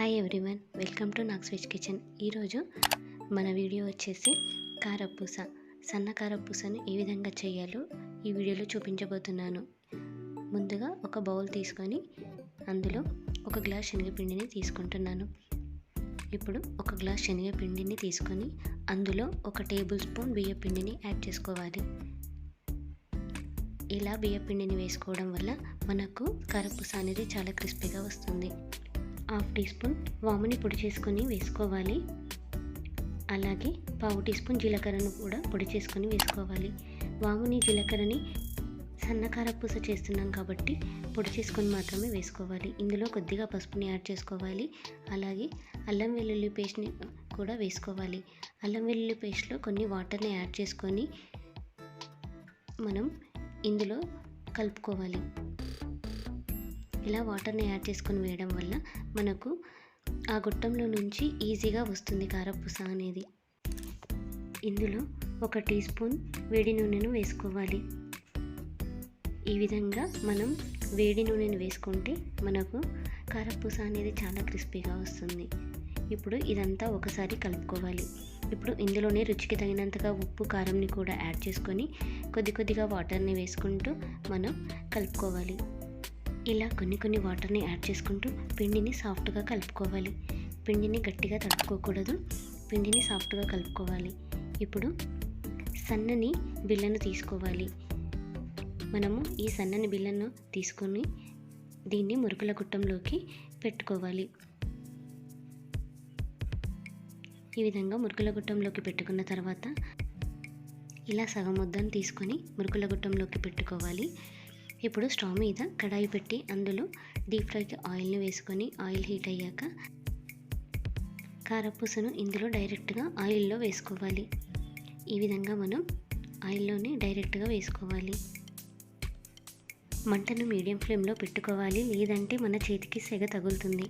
Hi everyone welcome to Nag switch kitchen ఈరోజు మన video వచ్చేసి కారపూస సన్న కారపూసను ఏ విధంగా చేయాలో ఈ వీడియోలో చూపించబోతున్నాను. ముందుగా ఒక బౌల్ తీసుకొని అందులో ఒక గ్లాస్ శనగపిండిని తీసుకుంటున్నాను. ఇప్పుడు ఒక గ్లాస్ శనగపిండిని తీసుకొని అందులో ఒక టేబుల్ స్పూన్ బియ్యపిండిని యాడ్ చేసుకోవాలి. ఇలా బియ్యపిండిని వేసుకోవడం వల్ల మనకు కారపూస అనేది చాలా క్రిస్పీగా వస్తుంది. హాఫ్ టీ స్పూన్ వాముని పొడి చేసుకొని వేసుకోవాలి. అలాగే పావు టీ స్పూన్ జీలకర్రను కూడా పొడి చేసుకొని వేసుకోవాలి. వాముని జీలకర్రని సన్నకార పూస చేస్తున్నాం కాబట్టి పొడి చేసుకొని మాత్రమే వేసుకోవాలి. ఇందులో కొద్దిగా పసుపుని యాడ్ చేసుకోవాలి. అలాగే అల్లం వెల్లుల్లి పేస్ట్ని కూడా వేసుకోవాలి. అల్లం వెల్లుల్లి పేస్ట్లో కొన్ని వాటర్ని యాడ్ చేసుకొని మనం ఇందులో కలుపుకోవాలి. ఇలా వాటర్ని యాడ్ చేసుకొని వేయడం వల్ల మనకు ఆ గుట్టంలో నుంచి ఈజీగా వస్తుంది కారపూస అనేది. ఇందులో ఒక టీ స్పూన్ వేడి నూనెను వేసుకోవాలి. ఈ విధంగా మనం వేడి నూనెను వేసుకుంటే మనకు కారపూస అనేది చాలా క్రిస్పీగా వస్తుంది. ఇప్పుడు ఇదంతా ఒకసారి కలుపుకోవాలి. ఇప్పుడు ఇందులోనే రుచికి తగినంతగా ఉప్పు కారంని కూడా యాడ్ చేసుకొని కొద్ది కొద్దిగా వాటర్ని వేసుకుంటూ మనం కలుపుకోవాలి. ఇలా కొన్ని కొన్ని వాటర్ని యాడ్ చేసుకుంటూ పిండిని సాఫ్ట్గా కలుపుకోవాలి. పిండిని గట్టిగా తడుపుకోకూడదు. పిండిని సాఫ్ట్గా కలుపుకోవాలి. ఇప్పుడు సన్నని బిళ్ళను తీసుకోవాలి. మనము ఈ సన్నని బిళ్ళను తీసుకొని దీన్ని మురుకుల గుట్టంలోకి పెట్టుకోవాలి. ఈ విధంగా మురుకుల గుట్టంలోకి పెట్టుకున్న తర్వాత ఇలా సగం ముద్దను తీసుకొని మురుకుల గుట్టంలోకి పెట్టుకోవాలి. ఇప్పుడు స్టవ్ మీద కడాయి పెట్టి అందులో డీప్ ఫ్రైకి ఆయిల్ని వేసుకొని ఆయిల్ హీట్ అయ్యాక కారపూసను ఇందులో డైరెక్ట్గా ఆయిల్లో వేసుకోవాలి. ఈ విధంగా మనం ఆయిల్లోనే డైరెక్ట్గా వేసుకోవాలి. మంటను మీడియం ఫ్లేమ్లో పెట్టుకోవాలి. లేదంటే మన చేతికి సెగ తగులుతుంది.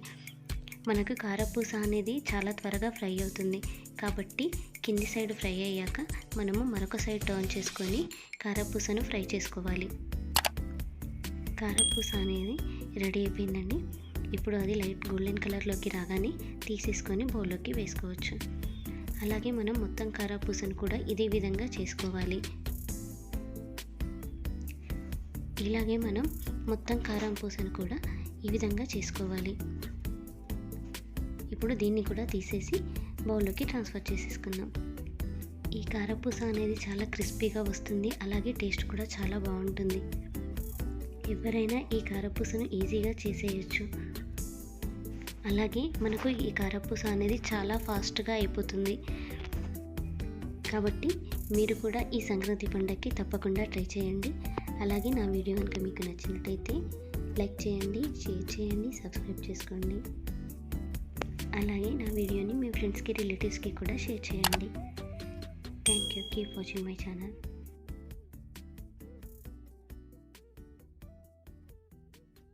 మనకు కారపూస అనేది చాలా త్వరగా ఫ్రై అవుతుంది. కాబట్టి కింది సైడ్ ఫ్రై అయ్యాక మనము మరొక సైడ్ టర్న్ చేసుకొని కారపూసను ఫ్రై చేసుకోవాలి. కారపూస అనేది రెడీ అయిపోయిందండి. ఇప్పుడు అది లైట్ గోల్డెన్ కలర్లోకి రాగానే తీసేసుకొని బౌల్లోకి వేసుకోవచ్చు. అలాగే మనం మొత్తం కారపూసను కూడా ఇదే విధంగా చేసుకోవాలి. ఇలాగే మనం మొత్తం కారం పూసను కూడా ఈ విధంగా చేసుకోవాలి. ఇప్పుడు దీన్ని కూడా తీసేసి బౌల్లోకి ట్రాన్స్ఫర్ చేసేసుకుందాం. ఈ కారపూస అనేది చాలా క్రిస్పీగా వస్తుంది. అలాగే టేస్ట్ కూడా చాలా బాగుంటుంది. ఎవరైనా ఈ కారపూసను ఈజీగా చేసేయచ్చు. అలాగే మనకు ఈ కారపూస అనేది చాలా ఫాస్ట్గా అయిపోతుంది. కాబట్టి మీరు కూడా ఈ సంక్రాంతి పండగకి తప్పకుండా ట్రై చేయండి. అలాగే నా వీడియో కనుక మీకు నచ్చినట్టయితే లైక్ చేయండి షేర్ చేయండి సబ్స్క్రైబ్ చేసుకోండి. అలాగే నా వీడియోని మీ ఫ్రెండ్స్కి రిలేటివ్స్కి కూడా షేర్ చేయండి. Thank you. Keep watching my channel.